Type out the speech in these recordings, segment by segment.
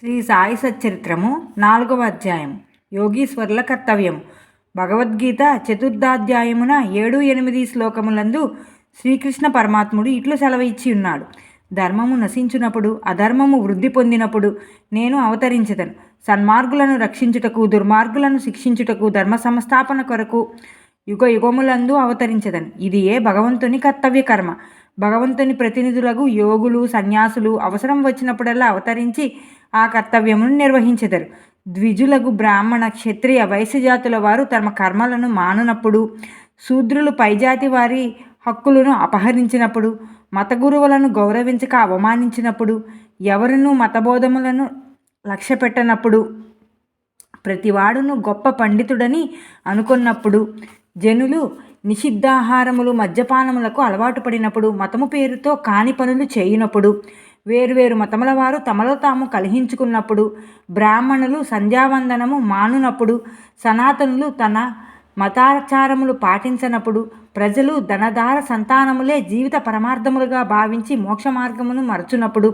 శ్రీ సాయి సచ్చరిత్రము నాలుగవ అధ్యాయం. యోగీశ్వరుల కర్తవ్యం. భగవద్గీత చతుర్థాధ్యాయమున ఏడు ఎనిమిది శ్లోకములందు శ్రీకృష్ణ పరమాత్ముడు ఇట్లు సెలవు ఇచ్చి ఉన్నాడు. ధర్మము నశించినప్పుడు అధర్మము వృద్ధి పొందినప్పుడు నేను అవతరించదను. సన్మార్గులను రక్షించుటకు దుర్మార్గులను శిక్షించుటకు ధర్మ సంస్థాపన కొరకు యుగ యుగములందు అవతరించదను. ఇది ఏ భగవంతుని కర్తవ్య కర్మ భగవంతుని ప్రతినిధులకు యోగులు సన్యాసులు అవసరం వచ్చినప్పుడల్లా అవతరించి ఆ కర్తవ్యమును నిర్వహించెదరు. ద్విజులకు బ్రాహ్మణ క్షత్రియ వైశ్యజాతుల వారు తమ కర్మలను మానునప్పుడు శూద్రులు పైజాతి వారి హక్కులను అపహరించినప్పుడు మత గురువులను గౌరవించక అవమానించినప్పుడు ఎవరునూ మతబోధములను లక్ష్య పెట్టనప్పుడు ప్రతివాడును గొప్ప పండితుడని అనుకున్నప్పుడు జనులు నిషిద్ధాహారములు మద్యపానములకు అలవాటు పడినప్పుడు మతము పేరుతో కాని పనులు చేయనప్పుడు వేరువేరు మతముల వారు తమలో తాము కలిహించుకున్నప్పుడు బ్రాహ్మణులు సంధ్యావందనము మానునప్పుడు సనాతనులు తన మతాచారములు పాటించనప్పుడు ప్రజలు ధనధార సంతానములే జీవిత పరమార్థములుగా భావించి మోక్ష మార్గమును మరచునప్పుడు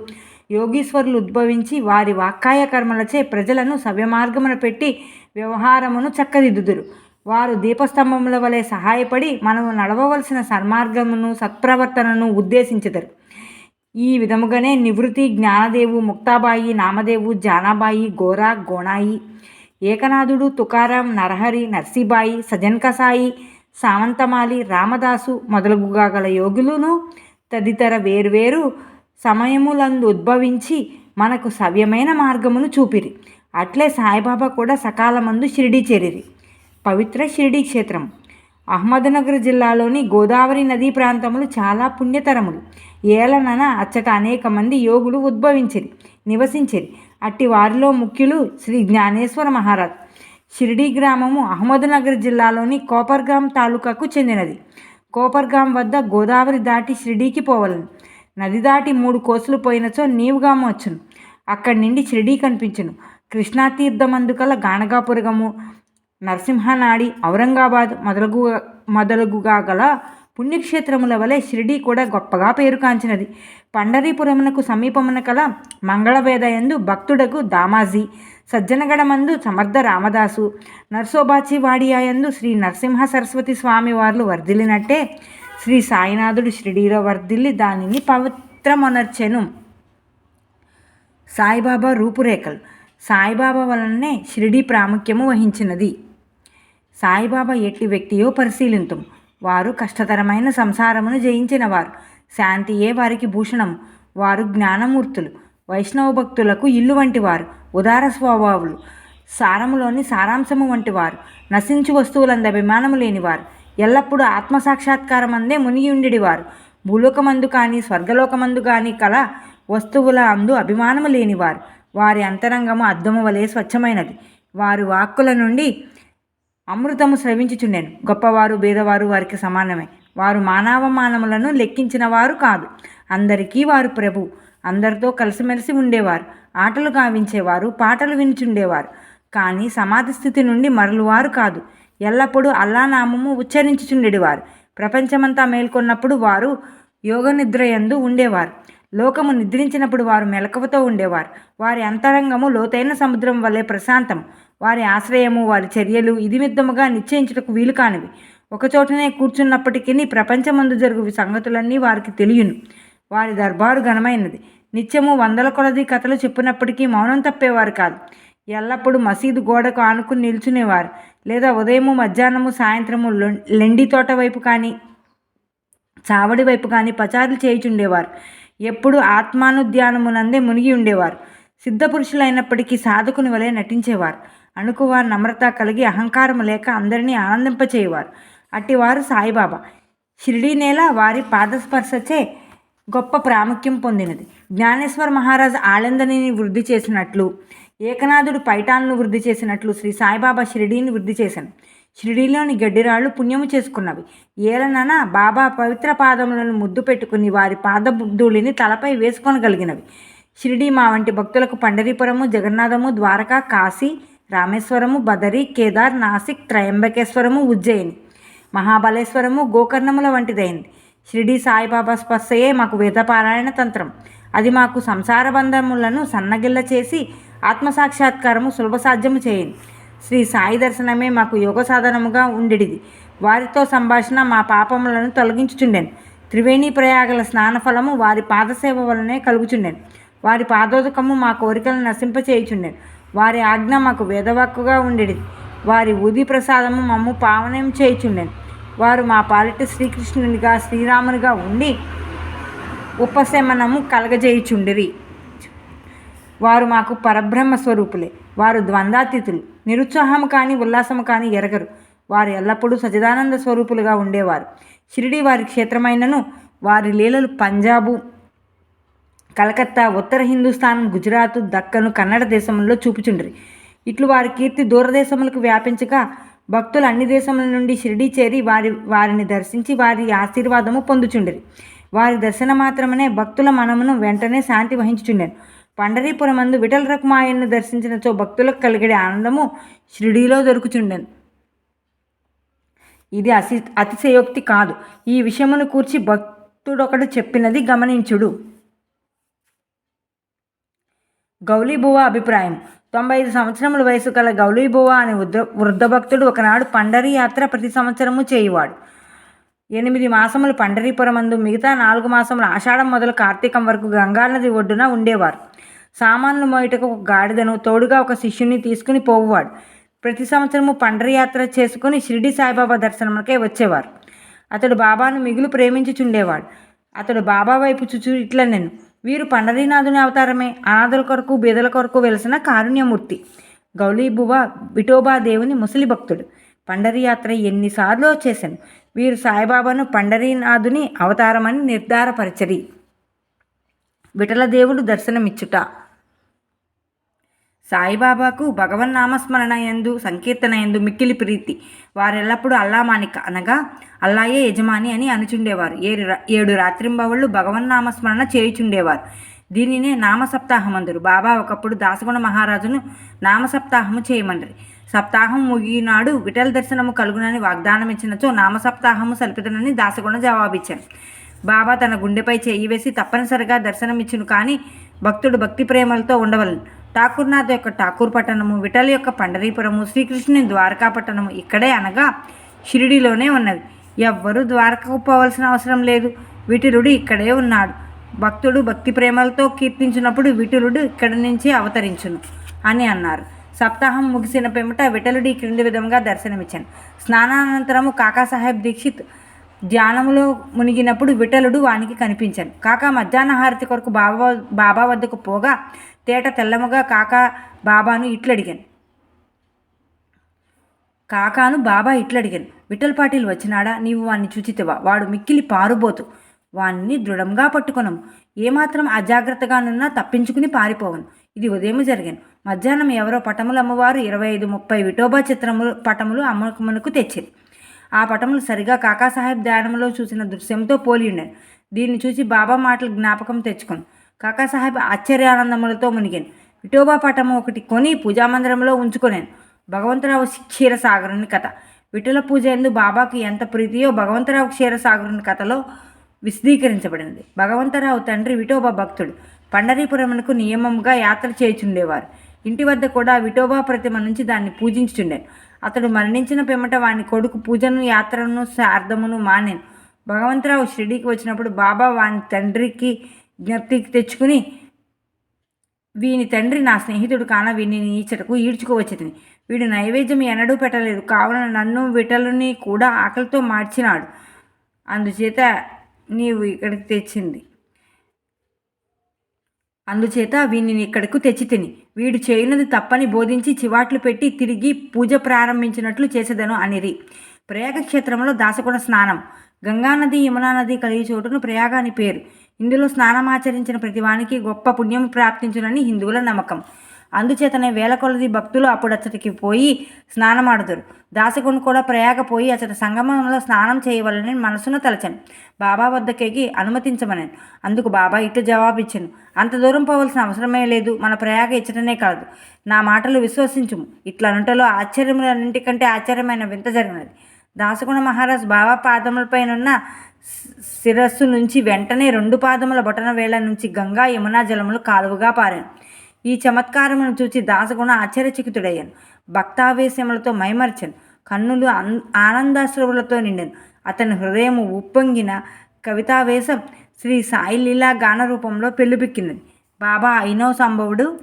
యోగీశ్వరులు ఉద్భవించి వారి వాక్కాయ కర్మలచే ప్రజలను సవ్యమార్గమున పెట్టి వ్యవహారమును చక్కదిద్దుదురు. వారు దీపస్తంభముల వలె సహాయపడి మనము నడవవలసిన సన్మార్గమును సత్ప్రవర్తనను ఉద్దేశించదరు. ఈ విధముగానే నివృత్తి జ్ఞానదేవు ముక్తాబాయి నామదేవు జానాబాయి గోరా గోనాయి ఏకనాథుడు తుకారాం నరహరి నర్సీబాయి సజన్కసాయి సామంతమాలి రామదాసు మొదలగుగా గల యోగులను తదితర వేర్వేరు సమయములందు ఉద్భవించి మనకు సవ్యమైన మార్గమును చూపిరి. అట్లే సాయిబాబా కూడా సకాలమందు షిరిడి చేరిరి. పవిత్ర షిరిడి క్షేత్రం. అహ్మద్నగర్ జిల్లాలోని గోదావరి నదీ ప్రాంతములు చాలా పుణ్యతరములు. ఏలనన అచ్చట అనేక మంది యోగులు ఉద్భవించిరి నివసించిరి. అట్టి వారిలో ముఖ్యులు శ్రీ జ్ఞానేశ్వర మహారాజ్. షిరిడి గ్రామము అహ్మద్నగర్ జిల్లాలోని కోపర్గాం తాలూకాకు చెందినది. కోపర్గాం వద్ద గోదావరి దాటి షిరిడీకి పోవలను. నది దాటి మూడు కోసులు పోయినచో నీవుగామ వచ్చును. అక్కడి నుండి షిరిడీ కనిపించును. కృష్ణాతీర్థమందుకల గానగాపురగము నరసింహనాడి ఔరంగాబాద్ మొదలగు మొదలగుగా గల పుణ్యక్షేత్రముల వలె షిరిడీ కూడా గొప్పగా పేరుకాంచినది పండరీపురమునకు సమీపమున కల మంగళవేదయందు భక్తుడకు దామాజీ సజ్జనగడమందు సమర్థ రామదాసు నర్సోబాచివాడియాయందు శ్రీ నరసింహ సరస్వతి స్వామి వార్లు వర్ధిల్లినట్టే శ్రీ సాయినాథుడు షిరిడీలో వర్ధిల్లి దానిని పవిత్రమొనర్చెను. సాయిబాబా రూపురేఖలు. సాయిబాబా వలననే షిరిడి ప్రాముఖ్యము వహించినది. సాయిబాబా ఎట్టి వ్యక్తియో పరిశీలింతుం. వారు కష్టతరమైన సంసారమును జయించిన వారు శాంతియే వారికి భూషణం? వారు జ్ఞానమూర్తులు. వైష్ణవ భక్తులకు ఇల్లు వంటి వారు ఉదార స్వభావులు. సారములోని సారాంశము వంటి వారు నశించు వస్తువులంద అభిమానము లేనివారు. ఎల్లప్పుడూ ఆత్మసాక్షాత్కారం అందే మునిగి భూలోకమందు కానీ స్వర్గలోకమందు కానీ కల వస్తువుల అందు అభిమానము లేనివారు. వారి అంతరంగము అద్దము వలె స్వచ్ఛమైనది. వారి వాక్కుల నుండి అమృతము స్రవించుచుండెను. గొప్పవారు భేదవారు వారికి సమానమే. వారు మానవమానములను లెక్కించిన వారు కాదు. అందరికీ వారు ప్రభు. అందరితో కలిసిమెలిసి ఉండేవారు. ఆటలు గావించేవారు పాటలు వినిచుండేవారు. కానీ సమాధి స్థితి నుండి మరలువారు కాదు. ఎల్లప్పుడూ అల్లానామము ఉచ్చరించుచుండేవారు ప్రపంచమంతా మేల్కొన్నప్పుడు వారు యోగ నిద్రయందు ఉండేవారు. లోకము నిద్రించినప్పుడు వారు మెలకువతో ఉండేవారు. వారి అంతరంగము లోతైన సముద్రం వలె ప్రశాంతం వారి ఆశ్రయము వారి చర్యలు ఇదిమిద్దముగా నిశ్చయించుటకు వీలు కానివి. ఒకచోటనే కూర్చున్నప్పటికీ ప్రపంచమందు జరుగు సంగతులన్నీ వారికి తెలియను. వారి దర్బారు ఘనమైనది. నిత్యము వందల కొలది కథలు చెప్పినప్పటికీ మౌనం తప్పేవారు కాదు. ఎల్లప్పుడూ మసీదు గోడకు ఆనుకుని నిల్చునేవారు. లేదా ఉదయము మధ్యాహ్నము సాయంత్రము లెండి తోట వైపు కానీ చావడి వైపు కానీ పచారులు చేయుచుండేవారు. ఎప్పుడు ఆత్మానుధ్యానమునందే మునిగి ఉండేవారు. సిద్ధపురుషులైనప్పటికీ సాధకుని వలె నటించేవారు. అణుకువారు నమ్రత కలిగి అహంకారం లేక అందరినీ ఆనందింపచేయవారు. అట్టివారు సాయిబాబా. షిరిడీ నేల వారి పాదస్పర్శచే గొప్ప ప్రాముఖ్యం పొందినది. జ్ఞానేశ్వర మహారాజ్ ఆలందనిని వృద్ధి చేసినట్లు ఏకనాథుడు పైటాలను వృద్ధి చేసినట్లు శ్రీ సాయిబాబా షిరిడీని వృద్ధి చేశాను. షిరిడీలోని గడ్డిరాళ్ళు పుణ్యము చేసుకున్నవి. ఏలనన బాబా పవిత్ర పాదములను ముద్దు పెట్టుకుని వారి పాదబుద్ధుడిని తలపై వేసుకొనగలిగినవి. షిరిడి మా వంటి భక్తులకు పండరీపురము జగన్నాథము ద్వారకా కాశీ రామేశ్వరము బదరి కేదార్ నాసిక్ త్రయంబకేశ్వరము ఉజ్జయిని. మహాబలేశ్వరము గోకర్ణముల వంటిదైంది. షిరిడి సాయిబాబా స్పర్శయే మాకు వేదపారాయణ తంత్రం. అది మాకు సంసార బంధములను సన్నగిల్ల చేసి ఆత్మసాక్షాత్కారము సులభ సాధ్యము చేయండి శ్రీ సాయి దర్శనమే మాకు యోగ సాధనముగా ఉండేది వారితో సంభాషణ మా పాపములను తొలగించుచుండెను. త్రివేణి ప్రయాగల స్నాన ఫలము వారి పాదసేవ వలనే కలుగుచుండెను. వారి పాదోదకము మా కోరికలను నశింపచేయుచుండెను. వారి ఆజ్ఞ మాకు వేదవాక్కుగా ఉండేది. వారి ఉది ప్రసాదము మమ్ము పావనం చేయుచుండెను వారు మా పాలిట శ్రీకృష్ణునిగా శ్రీరామునిగా ఉండి ఉపశమనము కలగజేయుచుండిరి. వారు మాకు పరబ్రహ్మ స్వరూపులే. వారు ద్వంద్వాతీతులు నిరుత్సాహము కానీ ఉల్లాసము కానీ ఎరగరు. వారు ఎల్లప్పుడూ సచిదానంద స్వరూపులుగా ఉండేవారు. షిరిడి వారి క్షేత్రమైనను వారి లీలలు పంజాబు కలకత్తా ఉత్తర హిందుస్థానం గుజరాత్ దక్కను కన్నడ దేశంలో చూపుచుండ్రి. ఇట్లు వారి కీర్తి దూరదేశములకు వ్యాపించగా భక్తులు అన్ని దేశముల నుండి షిరిడి చేరి వారి వారిని దర్శించి వారి ఆశీర్వాదము పొందుచుండిరి. వారి దర్శన మాత్రమే భక్తుల మనమును వెంటనే శాంతి వహించుచుండెను. పండరీపురమందు విఠల రకుమాయన్ను దర్శించినచో భక్తులకు కలిగే ఆనందము షిరిడీలో దొరుకుచుండెను. ఇది అసి అతిశయోక్తి కాదు. ఈ విషయమును కూర్చి భక్తుడొకడు చెప్పినది గమనించుడు. గౌలీబువ అభిప్రాయం. తొంభై ఐదు సంవత్సరముల వయసు గల గౌలీబువ అనే వృద్ధ వృద్ధభక్తుడు ఒకనాడు పండరి యాత్ర ప్రతి సంవత్సరము చేయువాడు. ఎనిమిది మాసములు పండరీపురమందు మిగతా నాలుగు మాసములు ఆషాఢం మొదలు కార్తీకం వరకు గంగానది ఒడ్డున ఉండేవారు. సామాన్లు మోయటకు ఒక గాడిదను తోడుగా ఒక శిష్యుని తీసుకుని పోవువాడు. ప్రతి సంవత్సరము పండరియాత్ర చేసుకుని షిరిడి సాయిబాబా దర్శనములకే వచ్చేవారు. అతడు బాబాను మిగులు ప్రేమించుచుండేవాడు. అతడు బాబా వైపు చుచూ ఇట్లా నేను వీరు పండరీనాథుని అవతారమే. అనాథుల కొరకు బీదల కొరకు వెలిసిన కారుణ్యమూర్తి. గౌలీబువ విఠోబా దేవుని ముసలి భక్తుడు. పండరీ యాత్ర ఎన్నిసార్లు చేశాను? వీరు సాయిబాబాను పండరీనాథుని అవతారమని నిర్ధారపరచరి. విఠలదేవుడు దర్శనమిచ్చుట. సాయిబాబాకు భగవన్నామస్మరణ ఎందు సంకీర్తన ఎందు మిక్కిలి ప్రీతి. వారెల్లప్పుడూ అల్లామానిక అనగా అల్లాయే యజమాని అని అనుచుండేవారు. ఏడు ఏడు రాత్రింబవళ్ళు భగవన్నామస్మరణ చేయుచుండేవారు. దీనినే నామసప్తాహమందురు. బాబా ఒకప్పుడు దాసగుణ మహారాజును నామసప్తాహము చేయమండ్రి. సప్తాహం ముగినాడు విఠల దర్శనము కలుగునని వాగ్దానం ఇచ్చినచో నామసప్తాహము సల్పితనని దాసగుణ జవాబిచ్చాను బాబా తన గుండెపై చేయి వేసి తప్పనిసరిగా దర్శనమిచ్చును కానీ భక్తుడు భక్తి ప్రేమలతో ఉండవలను. ఠాకూర్నాథ్ యొక్క ఠాకూర్ పట్టణము విఠల్ యొక్క పండరీపురము శ్రీకృష్ణుని ద్వారకా పట్టణము ఇక్కడే అనగా షిరిడిలోనే ఉన్నవి ఎవ్వరూ ద్వారకకు పోవలసిన అవసరం లేదు. విఠలుడు ఇక్కడే ఉన్నాడు. భక్తుడు భక్తి ప్రేమలతో కీర్తించినప్పుడు విఠలుడు ఇక్కడి నుంచి అవతరించును అని అన్నారు. సప్తాహం ముగిసిన పిమ్మట విఠలుడు ఈ క్రింది విధంగా దర్శనమిచ్చాను. స్నానానంతరము కాకాసాహెబ్ దీక్షిత్ ధ్యానములో మునిగినప్పుడు విఠలుడు వానికి కనిపించాను. కాకా మధ్యాహ్న హారతి కొరకు బాబా బాబా వద్దకు పోగా తేట తెల్లముగా కాకా బాబాను ఇట్లడిగాను. కాకాను బాబా ఇట్లడిగాను. విఠల్ పాటిల్ వచ్చినాడా? నీవు వాణ్ణి చూచితివా? వాడు మిక్కిలి పారుబోతు. వాణ్ణి దృఢంగా పట్టుకొనము. ఏమాత్రం అజాగ్రత్తగానున్నా తప్పించుకుని పారిపోవను. ఇది ఉదయం జరిగాను. మధ్యాహ్నం ఎవరో పటములు అమ్మవారు ఇరవై ఐదు ముప్పై విఠోబా చిత్రములు పటములు అమ్మకమునకు తెచ్చింది. ఆ పటములు సరిగా కాకాసాహెబ్ ధ్యానంలో చూసిన దృశ్యంతో పోలి ఉండేను దీన్ని చూసి బాబా మాటలు జ్ఞాపకం తెచ్చుకుని. కాకాసాహెబ్ ఆశ్చర్యానందములతో మునిగాను. విఠోబా పటము ఒకటి కొని పూజామందిరంలో ఉంచుకొనేను. భగవంతరావు క్షీరసాగరుని కథ. విఠల పూజ ఎందు బాబాకు ఎంత ప్రీతియో భగవంతరావు క్షీరసాగరుని కథలో విశదీకరించబడినది. భగవంతరావు తండ్రి విఠోబా భక్తుడు. పండరీపురమునకు నియమంగా యాత్ర చేయుచుండేవారు. ఇంటి వద్ద కూడా విఠోబా ప్రతిమ నుంచి దాన్ని పూజించుచుండేను. అతడు మరణించిన పిమ్మట వాని కొడుకు పూజను యాత్రను శార్థమును మానేను. భగవంతరావు షిరిడీకి వచ్చినప్పుడు బాబా వాని తండ్రికి జ్ఞప్తికి తెచ్చుకుని వీని తండ్రి నా స్నేహితుడు కాన వీని నీచటకు ఈడ్చుకోవచ్చని వీడు నైవేద్యం ఎన్నడూ పెట్టలేదు. కావున నన్ను విటలుని కూడా ఆకలితో మార్చినాడు. అందుచేత నీవు ఇక్కడికి తెచ్చింది. అందుచేత వీనిని ఇక్కడకు తెచ్చి తిని. వీడు చేయనది తప్పని బోధించి చివాట్లు పెట్టి తిరిగి పూజ ప్రారంభించినట్లు చేసేదను అనిరి. ప్రయాగ క్షేత్రంలో దాసగుణ స్నానం. గంగానది యమునా నది కలిగే చోటును ప్రయాగ అని పేరు. ఇందులో స్నానమాచరించిన ప్రతివానికి గొప్ప పుణ్యం ప్రాప్తించునని హిందువుల నమ్మకం. అందుచేతనే వేల కొలది భక్తులు అప్పుడు అతడికి పోయి స్నానమాడుదురు. దాసగుని కూడా ప్రయాగ పోయి అతడి సంగమంలో స్నానం చేయవలని మనసును తలచాను. బాబా వద్దకేకి అనుమతించమనాను. అందుకు బాబా ఇటు జవాబిచ్చాను. అంత దూరం పోవలసిన అవసరమే లేదు. మన ప్రయాగ ఇచ్చటనే కాదు. నా మాటలు విశ్వసించుము. ఇట్లా అనుటలో ఆశ్చర్యములన్నింటికంటే ఆశ్చర్యమైన వింత జరిగినది. దాసగుణ మహారాజ్ బాబా పాదములపైనున్న శిరస్సు నుంచి వెంటనే రెండు పాదముల బొటన వేళ నుంచి గంగా యమునా జలములు కాలువగా పారాను ఈ చమత్కారమును చూచి దాసగుణ ఆశ్చర్యచకితుడయ్యాను. భక్తావేశములతో మైమర్చాను. కన్నులు అన్ ఆనందాశ్రవులతో నిండాను. అతని హృదయము ఉప్పొంగిన కవితావేశం శ్రీ సాయి లీలా గాన రూపంలో పెళ్ళిపిక్కినది బాబా అయినో సంభవుడు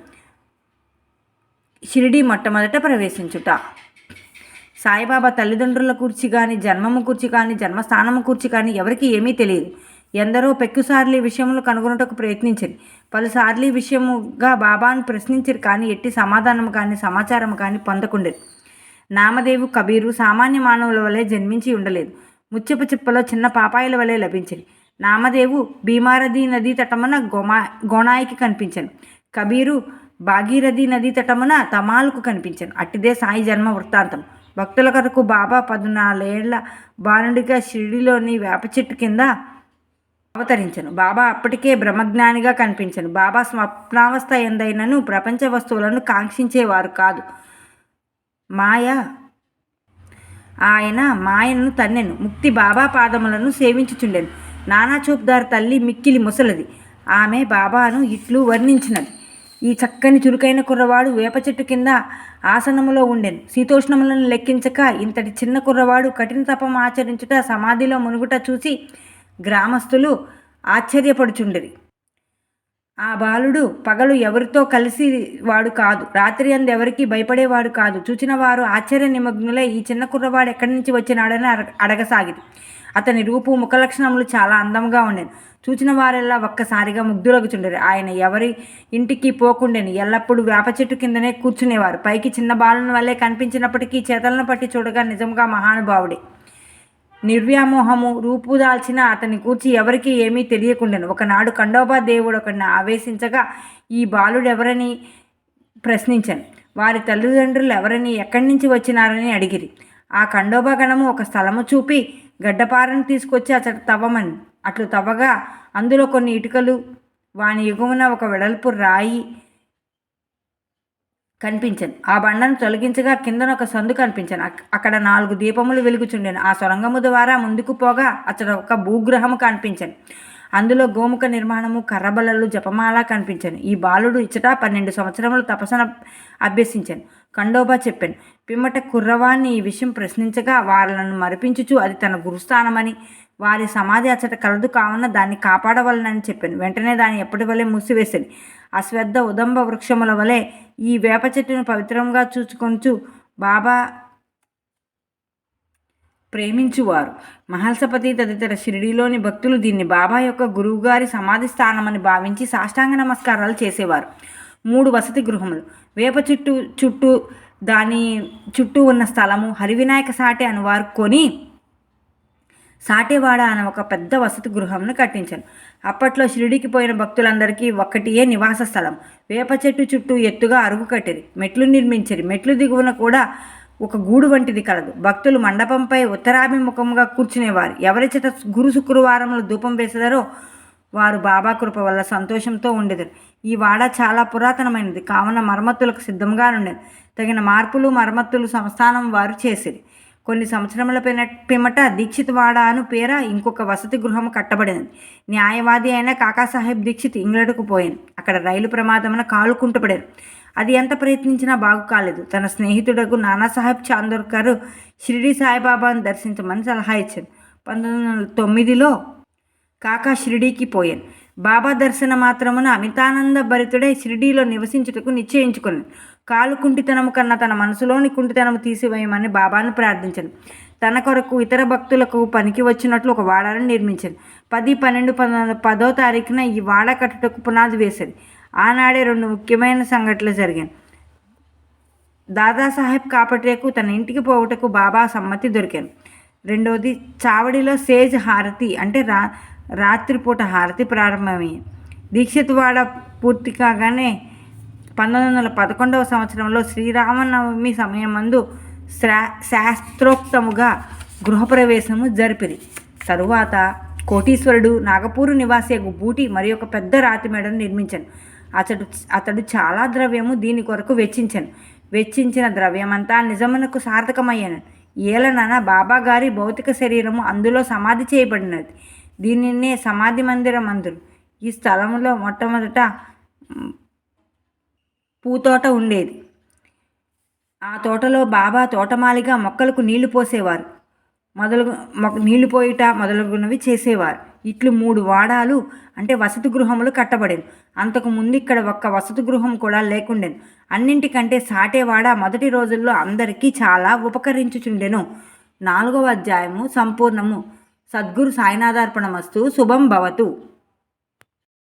షిరిడి మొట్టమొదట ప్రవేశించుట. సాయిబాబా తల్లిదండ్రుల కూర్చి కానీ జన్మము కూర్చి కానీ జన్మస్థానము కూర్చి కానీ ఎవరికి ఏమీ తెలియదు. ఎందరో పెక్కుసార్లు ఈ విషయంలో కనుగొనుటకు ప్రయత్నించరు. పలుసార్లు ఈ విషయముగా బాబాను ప్రశ్నించరు కానీ ఎట్టి సమాధానము కానీ సమాచారం కానీ పొందకుండేది. నామదేవు కబీరు సామాన్య మానవుల వలె జన్మించి ఉండలేదు. ముచ్చపు చిప్పలో చిన్న పాపాయిల వలె లభించింది నామదేవు భీమారథి నదీ తటమున గోమా గోణాయికి కనిపించాను. కబీరు భాగీరథి నదీ తటమున తమాలకు కనిపించాను. అట్టిదే సాయి జన్మ వృత్తాంతం. భక్తుల కొరకు బాబా పద్నాలుగేళ్ళ బాలుడిగా షిరిడిలోని వేప చెట్టు కింద అవతరించను. బాబా అప్పటికే బ్రహ్మజ్ఞానిగా కనిపించను. బాబా స్వప్నావస్థ ఎందైనను ప్రపంచ వస్తువులను కాంక్షించేవారు కాదు. మాయ ఆయన మాయను తన్నెను. ముక్తి బాబా పాదములను సేవించుచుండెను. నానా చూప్దార్ తల్లి మిక్కిలి ముసలది. ఆమె బాబాను ఇట్లు వర్ణించినది. ఈ చక్కని చురుకైన కుర్రవాడు వేప చెట్టు కింద ఆసనములో ఉండెను. శీతోష్ణములను లెక్కించక ఇంతటి చిన్న కుర్రవాడు కఠిన తపం ఆచరించుట సమాధిలో మునుగుట చూసి గ్రామస్తులు ఆశ్చర్యపడుచుండేది ఆ బాలుడు పగలు ఎవరితో కలిసి వాడు కాదు. రాత్రి అందు ఎవరికి భయపడేవాడు కాదు. చూచిన వారు ఆశ్చర్య నిమగ్నులై ఈ చిన్న కుర్రవాడు ఎక్కడి నుంచి వచ్చినాడని అడగ అడగసాగింది అతని రూపు ముఖ లక్షణములు చాలా అందంగా ఉండేది చూచిన వారెల్లా ఒక్కసారిగా ముగ్ధులగుచుండరు. ఆయన ఎవరి ఇంటికి పోకుండేని ఎల్లప్పుడూ వేప చెట్టు కిందనే కూర్చునేవారు. పైకి చిన్న బాలుని వల్లే కనిపించినప్పటికీ చేతలను పట్టి చూడగా నిజంగా మహానుభావుడే. నిర్వ్యామోహము రూపుదాల్చిన అతని కూర్చి ఎవరికీ ఏమీ తెలియకుండాను. ఒకనాడు ఖండోబా దేవుడు ఒకడిని ఆవేశించగా ఈ బాలుడెవరని ప్రశ్నించాను. వారి తల్లిదండ్రులు ఎవరని ఎక్కడి నుంచి వచ్చినారని అడిగిరి. ఆ ఖండోబా గణము ఒక స్థలము చూపి గడ్డపారను తీసుకొచ్చి అతడు తవ్వమని. అట్లు తవ్వగా అందులో కొన్ని ఇటుకలు వాని ఎగువన ఒక వెడల్పు రాయి కనిపించను. ఆ బండను తొలగించగా కిందన ఒక సందు కనిపించాను. అక్కడ నాలుగు దీపములు వెలుగుచుండెను. ఆ సొరంగము ద్వారా ముందుకు పోగా అతడు ఒక భూగ్రహము కనిపించాను. అందులో గోముఖ నిర్మాణము కర్రబలలు జపమాల కనిపించాను. ఈ బాలుడు ఇచ్చట పన్నెండు సంవత్సరములు తపస్సున అభ్యసించాను. కండోబా చెప్పాను పిమ్మట కుర్రవాణ్ణి ఈ విషయం ప్రశ్నించగా వాళ్ళను మరిపించుచు అది తన గురుస్థానమని వారి సమాధి అచ్చట కలదు కావున దాన్ని కాపాడవలనని చెప్పాను. వెంటనే దాన్ని ఎప్పటి వలె మూసివేసింది అశ్వద్ధ ఉదంబ వృక్షముల వలె ఈ వేప చెట్టును పవిత్రంగా చూచుకొంచు బాబా ప్రేమించువారు. మహల్సపతి తదితర షిరిడీలోని భక్తులు దీన్ని బాబా యొక్క గురువుగారి సమాధి స్థానమని భావించి సాష్టాంగ నమస్కారాలు చేసేవారు. మూడు వసతి గృహములు. వేప చుట్టూ చుట్టూ దాని చుట్టూ ఉన్న స్థలము హరివినాయక సాటే అనువారు కొని సాటేవాడ అనే ఒక పెద్ద వసతి గృహంను కట్టించాను. అప్పట్లో షిరిడికి పోయిన భక్తులందరికీ ఒక్కటియే నివాస స్థలం. వేప చెట్టు చుట్టూ ఎత్తుగా అరుగు కట్టిరి మెట్లు నిర్మించిరి మెట్లు దిగువన కూడా ఒక గూడు వంటిది కలదు. భక్తులు మండపంపై ఉత్తరాభిముఖంగా కూర్చునేవారు. ఎవరిచేత గురు శుక్రవారంలో ధూపం వేసేదారో వారు బాబా కృప వల్ల సంతోషంతో ఉండేదారు. ఈ వాడ చాలా పురాతనమైనది. కావున మరమ్మతులకు సిద్ధంగా ఉండేది తగిన మార్పులు మరమ్మతులు సంస్థానం వారు చేసేది. కొన్ని సంవత్సరముల పిన పిమ్మట దీక్షిత్వాడ అను పేర ఇంకొక వసతి గృహం కట్టబడింది న్యాయవాది అయిన కాకాసాహెబ్ దీక్షిత్ ఇంగ్లండ్కు పోయాను. అక్కడ రైలు ప్రమాదమున కాలు కుంటుపడారు అది ఎంత ప్రయత్నించినా బాగు కాలేదు. తన స్నేహితుడకు నానాసాహెబ్ చాందోర్కర్ షిరిడి సాయిబాబాను దర్శించమని సలహా ఇచ్చాను. పంతొమ్మిది వందల తొమ్మిదిలో కాకా షిరిడీకి పోయాను. బాబా దర్శన మాత్రమున అమితానంద భరితుడై షిరిడీలో నివసించుటకు నిశ్చయించుకుని. కాలు కుంటితనము కన్నా తన మనసులోని కుంటితనము తీసివేయమని బాబాను ప్రార్థించను. తన కొరకు ఇతర భక్తులకు పనికి వచ్చినట్లు ఒక వాడను నిర్మించారు పది పన్నెండు పంతొమ్మిది పదో తారీఖున ఈ వాడ కట్టుటకు పునాది వేసేది ఆనాడే రెండు ముఖ్యమైన సంఘటనలు జరిగాయి. దాదాసాహెబ్ కాపట్రేకు తన ఇంటికి పోవుటకు బాబా సమ్మతి దొరికాను. రెండవది చావడిలో సేజ్ హారతి అంటే రా రాత్రిపూట హారతి ప్రారంభమై. దీక్షితవాడ పూర్తి కాగానే పంతొమ్మిది వందల పదకొండవ సంవత్సరంలో శ్రీరామనవమి సమయమందు శా శాస్త్రోక్తముగా గృహప్రవేశము జరిపిరి. తరువాత కోటీశ్వరుడు నాగపూరు నివాసి బూటి మరి ఒక పెద్ద రాతి మెడను నిర్మించాను. అతడు అతడు చాలా ద్రవ్యము దీని కొరకు వెచ్చించాను. వెచ్చించిన ద్రవ్యమంతా నిజమునకు సార్థకమయ్యాను. ఏలనన బాబా గారి భౌతిక శరీరము అందులో సమాధి చేయబడినది. దీనినే సమాధి మందిరం అందురు. ఈ స్థలంలో మొట్టమొదట పూతోట ఉండేది. ఆ తోటలో బాబా తోటమాలిగా మొక్కలకు నీళ్ళు పోసేవారు. మొదలు మొ- నీళ్ళు పోయిట మొదలగునవి చేసేవారు. ఇట్లు మూడు వాడాలు అంటే వసతి గృహములు కట్టబడేను. అంతకు ముందు ఇక్కడ ఒక్క వసతి గృహం కూడా లేకుండేను. అన్నింటికంటే సాటేవాడ మొదటి రోజుల్లో అందరికీ చాలా ఉపకరించుచుండెను. నాలుగవ అధ్యాయము సంపూర్ణము. సద్గురు సాయినాథార్పణమస్తు శుభం భవతు.